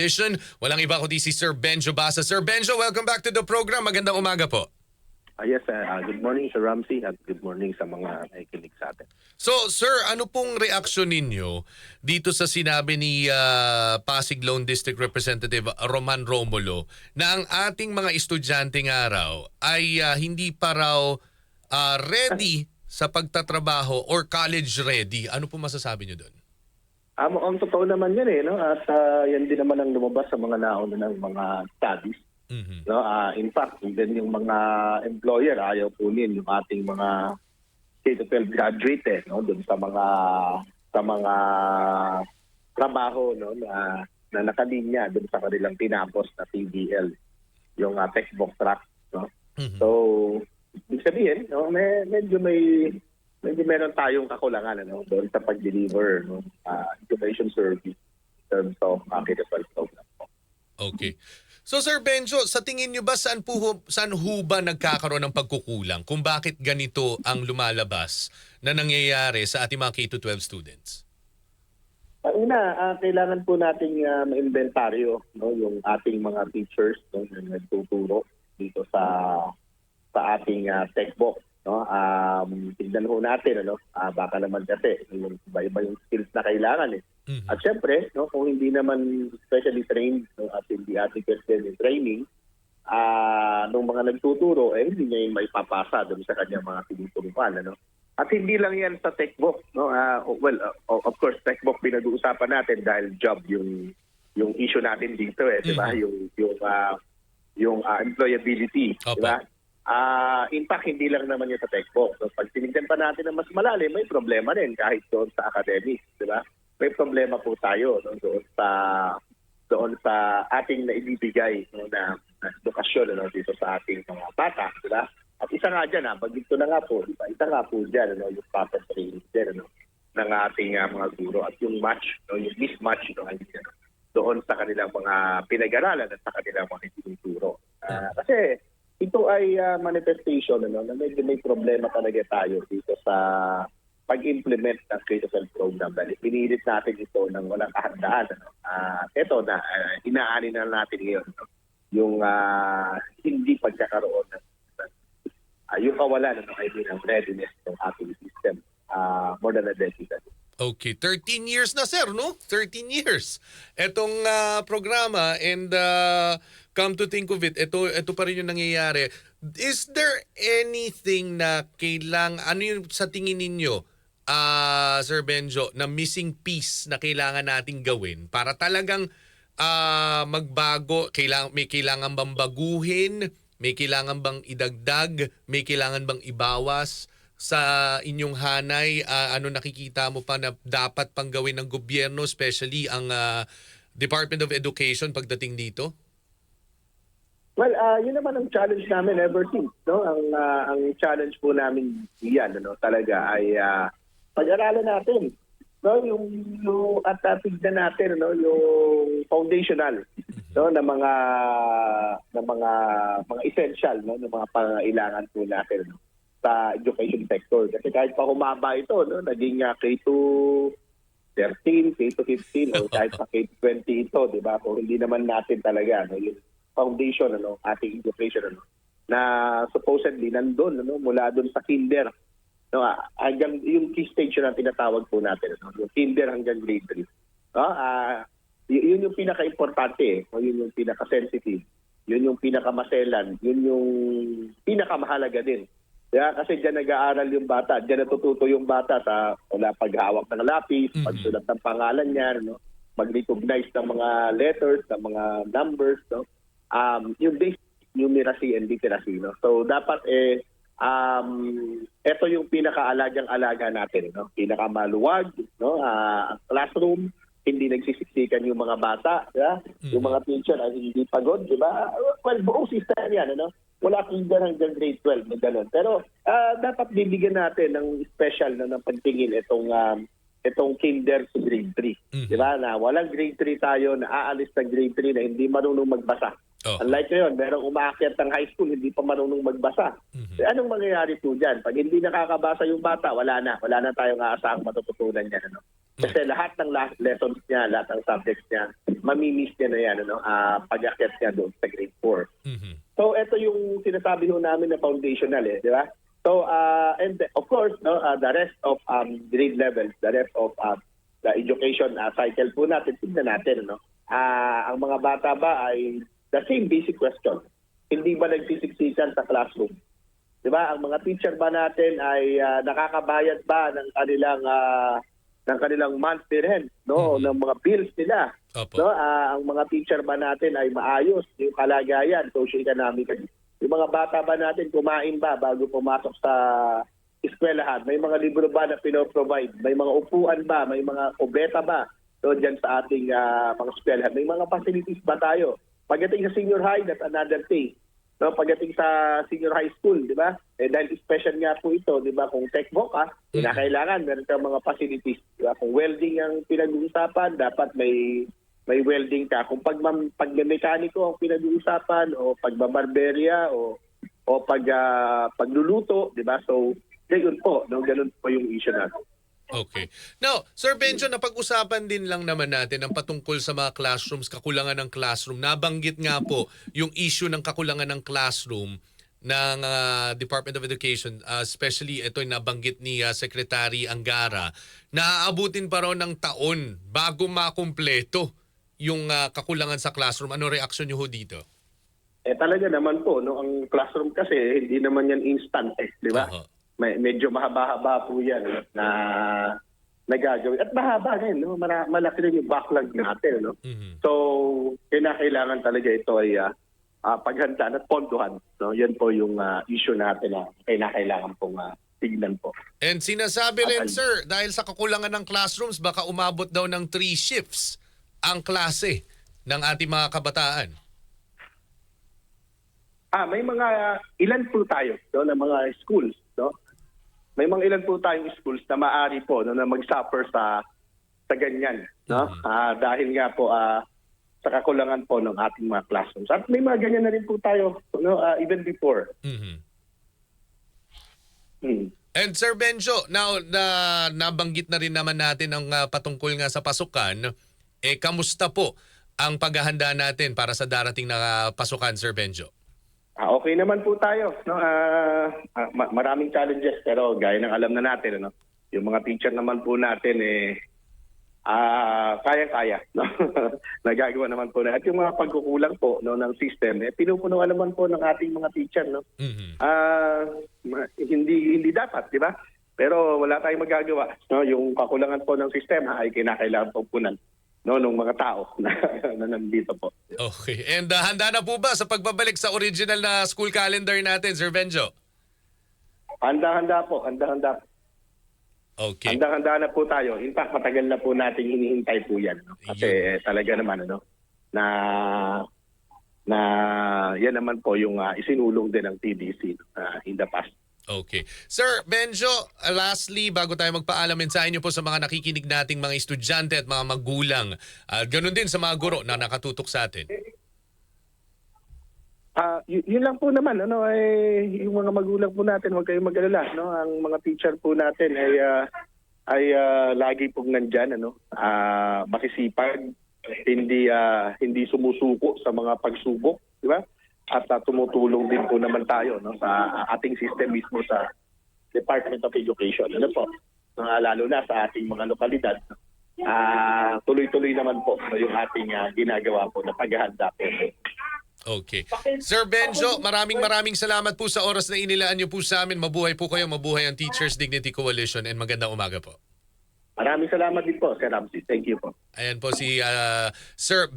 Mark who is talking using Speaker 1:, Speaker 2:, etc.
Speaker 1: edition. Walang iba kundi si Sir Benjo Basa. Sir Benjo, welcome back to the program. Magandang umaga po.
Speaker 2: Ah, yes, uh, uh, good morning Sir Ramsey at good morning sa mga nakikinig sa atin.
Speaker 1: So, sir, ano pong reaksyon ninyo dito sa sinabi ni ah, Pasig Lone District Representative Roman Romulo na ang ating mga estudyante ng araw ay ah, hindi pa raw ah, ready sa pagtatrabaho or college ready? Ano po masasabi nyo doon?
Speaker 2: Um, ang totoo naman yan eh, no? at ah, yan din naman ang lumabas sa mga nauna ng mga studies.
Speaker 1: Mhm.
Speaker 2: No? Ah, in fact, din yung mga employer, ayaw punin yung ating mga K-12 graduate eh, no? doon sa mga sa mga trabaho no? na, na nakalinya doon sa kanilang tinapos na TDL, yung uh, textbook track. No?
Speaker 1: Mhm.
Speaker 2: So, ibig sabihin, no, may, medyo may medyo meron tayong kakulangan ano, doon sa pag-deliver no, uh, information service in terms of uh, K-12 program.
Speaker 1: Okay. So Sir Benjo, sa tingin nyo ba saan, po, saan ho ba nagkakaroon ng pagkukulang? Kung bakit ganito ang lumalabas na nangyayari sa ating mga K-12 students?
Speaker 2: Una, ah, kailangan po nating uh, ma-inventaryo no, yung ating mga teachers no, na nagtuturo dito sa sa ating uh, textbook. No? Um, tignan ho natin, ano, ah, baka naman kasi yung iba-iba yung skills na kailangan. Eh.
Speaker 1: Mhm.
Speaker 2: At syempre, no, kung hindi naman specially trained no, at hindi ating personal training, ah nung mga nagtuturo, eh, hindi niya yung maipapasa doon sa kanyang mga tinuturuan. Ano? At hindi lang yan sa textbook. No? Ah, well, uh, of course, textbook pinag-uusapan natin dahil job yung yung issue natin dito eh, di ba?
Speaker 1: Mhm.
Speaker 2: Yung yung ah, yung ah, employability, di ba? Ah, in fact, hindi lang naman yun sa textbook. So, pag tinignan pa natin na mas malalim, may problema din kahit doon sa academics, di ba? May problema po tayo no, doon sa doon sa ating naibibigay no, na, na edukasyon ano, dito sa ating mga bata, di ba? At isa nga dyan, ha, pag ito na nga po, di ba? Isa nga po dyan, ano, yung proper training din, ano, ng ating ah, mga guro. At yung match, no, yung mismatch, no, ano, doon sa kanilang mga pinag-aralan at sa kanilang mga tinuturo. Ah, kasi ito ay ah, manifestation ano, na medyo may problema talaga tayo dito sa pag-implement ng critical program dahil pinilit natin ito ng walang kahandaan. Ano. Ah, ito na, ah, inaani na natin ngayon no? yung ah, hindi pagkakaroon ng ah, yung kawalan ano, I mean, ng readiness ng ating system ah, more than a decade ago.
Speaker 1: Okay, 13 years na sir, no? 13 years. Etong ah, programa and ah, come to think of it, ito, ito pa rin yung nangyayari. Is there anything na kailang, ano yung sa tingin ninyo, ah, Sir Benjo, na missing piece na kailangan nating gawin para talagang ah, magbago, kailang, may kailangan bang baguhin, may kailangan bang idagdag, may kailangan bang ibawas? sa inyong hanay, ah, ano nakikita mo pa na dapat pang gawin ng gobyerno, especially ang ah, Department of Education pagdating dito?
Speaker 2: Well, ah yun naman ang challenge namin ever since. No? Ang, ah, ang challenge po namin yan ano, talaga ay ah, pag-aralan natin no? Yung, yung at uh, tignan natin no? Yung foundational no? Ng mga ng mga mga essential no? Ng mga pangailangan po natin no, sa education sector. Kasi kahit pa humaba ito no? Naging uh, K to 13, K to 15 o kahit pa K to 20 ito di ba? Kung hindi naman natin talaga no? Yung foundation ano ating education ano na supposedly nandun ano mula doon sa kinder no ah, hanggang yung key stage na tinatawag po natin ano yung kinder hanggang grade 3 no ah yun yung pinaka-importante eh o yun yung pinaka-sensitive yun yung pinaka-maselan yun yung pinaka-mahalaga din kaya kasi diyan nag-aaral yung bata, diyan natututo yung bata sa wala paghawak ng lapis,
Speaker 1: Mhm.
Speaker 2: pagsulat ng pangalan niya, no? mag-recognize ng mga letters, ng mga numbers, no? Um, yung basic numeracy and literacy, no? So dapat eh um ito yung pinakaalagang-alaga natin, no? Pinakamaluwag, no? Ang classroom, hindi nagsisiksikan yung mga bata, yeah? Yung mga teacher ay hindi pagod, di ba? Well, buong system yan, ano? Wala kinder hanggang grade 12, may ganun. Pero ah, dapat bibigyan natin ng special na ng pagtingin itong um, itong kinder to grade 3.
Speaker 1: Mhm.
Speaker 2: Di ba? Na walang grade 3 tayo na aalis ng grade 3 na hindi marunong magbasa.
Speaker 1: Oh.
Speaker 2: Unlike ngayon, merong umaakyat ng high school, hindi pa marunong magbasa.
Speaker 1: Mhm.
Speaker 2: Eh, anong mangyayari po dyan? Pag hindi nakakabasa yung bata, wala na. Wala na tayong aasahang matututunan yan. Ano? Kasi lahat ng lessons niya, lahat ng subjects niya, mamimiss niya na yan, ano, ah pag-akyat niya doon sa grade 4.
Speaker 1: Mhm.
Speaker 2: So ito yung sinasabi ho namin na foundational eh, di ba? So uh, and of course no uh, the rest of um grade levels, the rest of uh, the education uh, cycle po natin tingnan natin no. Ah, ang mga bata ba ay the same basic question. Hindi ba nagsisiksikan sa classroom? 'Di ba? Ang mga teacher ba natin ay ah, nakakabayad ba ng kanilang ah, ng kanilang monthly rent, no,
Speaker 1: Mhm.
Speaker 2: ng mga bills nila?
Speaker 1: Opo.
Speaker 2: No, ah, ang mga teacher ba natin ay maayos yung kalagayan, socio-economic. Yung mga bata ba natin kumain ba bago pumasok sa eskwelahan? May mga libro ba na pinoprovide? May mga upuan ba? May mga kubeta ba? So dyan sa ating ah, mga eskwelahan. May mga facilities ba tayo? Pagdating sa senior high, that's another thing. No, pagdating sa senior high school, di ba? Eh, dahil special nga po ito, di ba? Kung techbook ka, kinakailangan meron kang mga facilities. Di ba? Kung welding ang pinag-uusapan, dapat may may welding ka. Kung pag pag mekaniko ang pinag-uusapan o pagbabarberya o o pag ah, pagluluto, 'di ba? So, ganun po, no, ganun po yung issue natin.
Speaker 1: Okay. Now, Sir Benjo, napag-usapan din lang naman natin ang patungkol sa mga classrooms, kakulangan ng classroom. Nabanggit nga po yung issue ng kakulangan ng classroom ng ah, Department of Education, ah, especially ito yung nabanggit ni ah, Secretary Angara, na aabutin pa raw ng taon bago makumpleto yung ah, kakulangan sa classroom. Ano reaksyon niyo ho dito?
Speaker 2: Eh talaga naman po, no, ang classroom kasi hindi naman yan instant eh, 'di ba?
Speaker 1: Oho.
Speaker 2: May medyo mahaba-haba po 'yan na nagagawin. At mahaba rin, no? Mara- malaki rin yung backlog natin, no?
Speaker 1: Mhm.
Speaker 2: So, kinakailangan talaga ito ay ah, ah, paghandaan at ponduhan. No? Yan po yung ah, issue natin na kinakailangan pong ah, tignan po.
Speaker 1: And sinasabi rin,
Speaker 2: At-
Speaker 1: sir, dahil sa kakulangan ng classrooms, baka umabot daw ng three shifts ang klase ng ating mga kabataan.
Speaker 2: Ah, may mga ilan po tayo no, na mga schools? May mga ilan po tayong schools na maari po no, na mag-suffer sa sa ganyan, no?
Speaker 1: Mhm.
Speaker 2: Ah, dahil nga po ah, sa kakulangan po ng ating mga classrooms. At may mga ganyan na rin po tayo no, ah, even before.
Speaker 1: Mhm.
Speaker 2: Hmm.
Speaker 1: And Sir Benjo, now na nabanggit na rin naman natin ang ah, patungkol nga sa pasukan, eh kamusta po ang paghahanda natin para sa darating na ah, pasukan, Sir Benjo?
Speaker 2: Ah, okay naman po tayo. No? Ah, ah, ma- maraming challenges pero gaya ng alam na natin, ano? yung mga teacher naman po natin, eh, ah kaya-kaya. No? Nagagawa naman po na. At yung mga pagkukulang po no, ng system, eh, pinupunuan naman po ng ating mga teacher. No?
Speaker 1: Mhm.
Speaker 2: Ah, ma- hindi hindi dapat, di ba? Pero wala tayong magagawa. No? Yung kakulangan po ng sistema ay kinakailangan po punan no, ng mga tao na, na nandito po.
Speaker 1: Okay. And ah, handa na po ba sa pagbabalik sa original na school calendar natin, Sir Benjo?
Speaker 2: Handa-handa po, handa-handa po.
Speaker 1: Okay.
Speaker 2: Handa-handa na po tayo. In fact, matagal na po natin hinihintay po yan. No? Kasi eh, talaga naman, ano, na na yan naman po yung ah, isinulong din ng TDC uh, in the past.
Speaker 1: Okay. Sir Benjo, uh, lastly, bago tayo magpaalam, mensahe niyo po sa mga nakikinig nating mga estudyante at mga magulang. At ganun din sa mga guro na nakatutok sa atin.
Speaker 2: Ah, y- yun lang po naman ano ay yung mga magulang po natin huwag kayong mag-alala no ang mga teacher po natin ay ah, ay ah, lagi pong nandiyan ano ah masisipag hindi ah, hindi sumusuko sa mga pagsubok di ba at ah, tumutulong din po naman tayo no sa ating system mismo sa Department of Education ano po Ah, lalo na sa ating mga lokalidad ah tuloy-tuloy naman po no, yung ating ah, ginagawa po na paghahanda po
Speaker 1: Okay. Sir Benjo, maraming maraming salamat po sa oras na inilaan niyo po sa amin. Mabuhay po kayo, mabuhay ang Teachers Dignity Coalition and magandang umaga po.
Speaker 2: Maraming salamat din po, Sir Ramsey. Thank you po.
Speaker 1: Ayan po si ah, Sir